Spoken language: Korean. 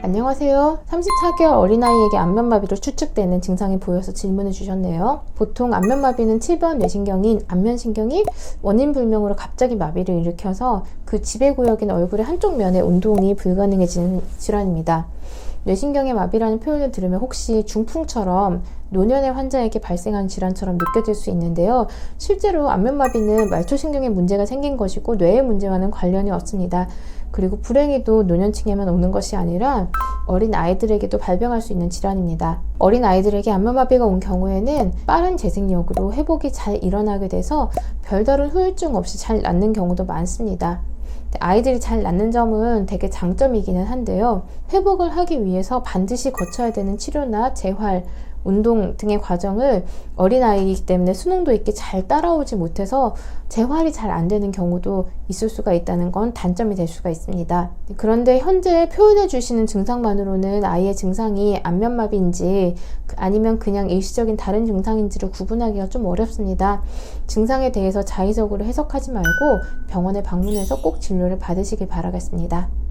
안녕하세요. 34개월 어린아이에게 안면마비로 추측되는 증상이 보여서 질문을 주셨네요. 보통 안면마비는 7번 뇌신경인 안면신경이 원인 불명으로 갑자기 마비를 일으켜서 그 지배구역인 얼굴의 한쪽 면의 운동이 불가능해지는 질환입니다. 뇌신경의 마비라는 표현을 들으면 혹시 중풍처럼 노년의 환자에게 발생한 질환처럼 느껴질 수 있는데요. 실제로 안면마비는 말초신경에 문제가 생긴 것이고 뇌의 문제와는 관련이 없습니다. 그리고 불행히도 노년층에만 오는 것이 아니라 어린 아이들에게도 발병할 수 있는 질환입니다. 어린 아이들에게 안면마비가 온 경우에는 빠른 재생력으로 회복이 잘 일어나게 돼서 별다른 후유증 없이 잘 낫는 경우도 많습니다. 아이들이 잘 낫는 점은 되게 장점이기는 한데요. 회복을 하기 위해서 반드시 거쳐야 되는 치료나 재활, 운동 등의 과정을 어린아이이기 때문에 수능도 있게 잘 따라오지 못해서 재활이 잘 안 되는 경우도 있을 수가 있다는 건 단점이 될 수가 있습니다. 그런데 현재 표현해 주시는 증상만으로는 아이의 증상이 안면마비인지 아니면 그냥 일시적인 다른 증상인지를 구분하기가 좀 어렵습니다. 증상에 대해서 자의적으로 해석하지 말고 병원에 방문해서 꼭 진료를 받으시길 바라겠습니다.